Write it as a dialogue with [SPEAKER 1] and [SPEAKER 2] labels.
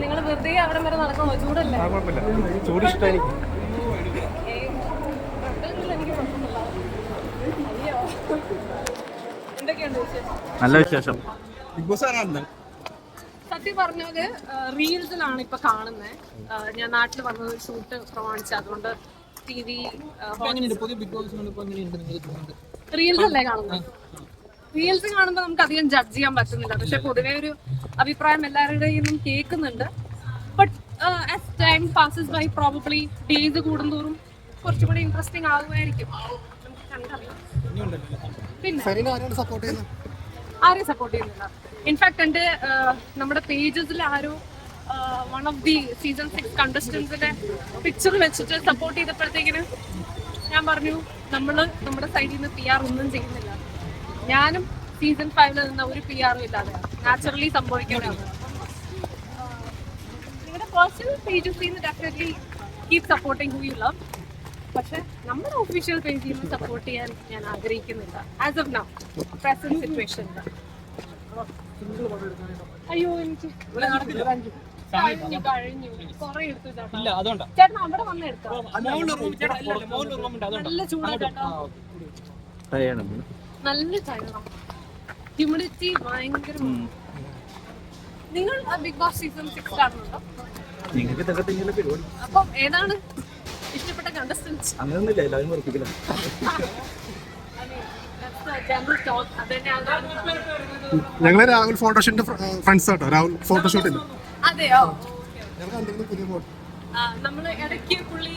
[SPEAKER 1] നിങ്ങൾ വെറുതെ അവിടെ വരെ നടക്കണോ ചൂടല്ലേ?
[SPEAKER 2] ചൂട് ഇഷ്ടമാണ്
[SPEAKER 3] നല്ല വിശേഷം.
[SPEAKER 2] ബിഗ് ബോസ് ആരാണ്
[SPEAKER 1] സത്യം പറഞ്ഞാൽ റീൽസിലാണ് ഇപ്പൊ കാണുന്നത് ഞാൻ നാട്ടിൽ വന്നത് ഷൂട്ട് പ്രമാണിച്ച് അതുകൊണ്ട് ടി വി റീൽസ് അല്ലേ കാണുന്നത്? റീൽസ് കാണുമ്പോൾ നമുക്ക് അധികം ജഡ്ജ് ചെയ്യാൻ പറ്റുന്നില്ല. പക്ഷെ പൊതുവേ ഒരു അഭിപ്രായം എല്ലാവരുടെയും നിന്നും കേൾക്കുന്നുണ്ട്. But as time passes by probably days കൂടുന്തോറും കുറച്ചും കൂടി ഇൻട്രസ്റ്റിംഗ് ആകുമായിരിക്കും. നമുക്ക് കണ്ടറിയാം. പിന്നെ ആരെയും സപ്പോർട്ട് ചെയ്യുന്നില്ല. ഇൻഫാക്ട് എന്റെ നമ്മുടെ പേജസിൽ ആരോ one of the season six കണ്ടസ്റ്റൻസിന്റെ picture വെച്ചിട്ട് സപ്പോർട്ട് ചെയ്തപ്പോഴത്തേക്കിന് ഞാൻ പറഞ്ഞു നമ്മൾ നമ്മുടെ സൈഡിൽ നിന്ന് പി ആർ ഒന്നും ചെയ്യുന്നില്ല. ഞാനും സീസൺ ഫൈവിൽ നിന്ന ഒരു പി ആറും ഇല്ലാതെ നാച്ചുറലി സംഭവിക്കുന്നതാണ്. നിങ്ങളുടെ പേഴ്സണൽ പേജസിൽ നിന്ന് definitely keep supporting who you love പക്ഷെ നമ്മുടെ ഒഫീഷ്യൽ പേജിൽ നിന്ന് സപ്പോർട്ട് ചെയ്യാൻ ഞാൻ ആഗ്രഹിക്കുന്നില്ല. ആസ് ഓഫ് നൗ പ്രസന്റ് സിറ്റുവേഷനിൽ അയ്യോ എനിക്ക് കഴിഞ്ഞു കഴിഞ്ഞു. കൊറേ എടുത്തു ചേട്ടാ ചേട്ടൻ അവിടെ വന്ന്
[SPEAKER 4] റൂം
[SPEAKER 1] നല്ല ചൂടാ ചേട്ടാ നല്ല ചായ ഹ്യൂമിഡിറ്റി ഭയങ്കര നിങ്ങൾ ബിഗ് ബോസ് സീസൺ സിക്സ് കാണുന്നുണ്ടോ?
[SPEAKER 3] നിങ്ങൾക്ക് ഇതൊക്കെ പരിപാടി?
[SPEAKER 1] അപ്പം ഏതാണ് ഇഷ്ടപ്പെട്ട കണ്ടസ്റ്റൻസ്
[SPEAKER 3] അങ്ങനെയൊന്നുമില്ല എല്ലാവരും
[SPEAKER 2] ഞങ്ങൾ രാഹുൽ ഫോട്ടോഷൂട്ടിന്റെ ഫ്രണ്ട്സ് ആട്ടോ. രാഹുൽ ഫോട്ടോഷൂട്ടിൽ
[SPEAKER 1] അതെയോ?
[SPEAKER 2] ഞങ്ങൾ കണ്ടിരുന്നു പുതിയ ഫോട്ടോ
[SPEAKER 1] ആ, നമ്മൾ ഇടയ്ക്ക് പുള്ളി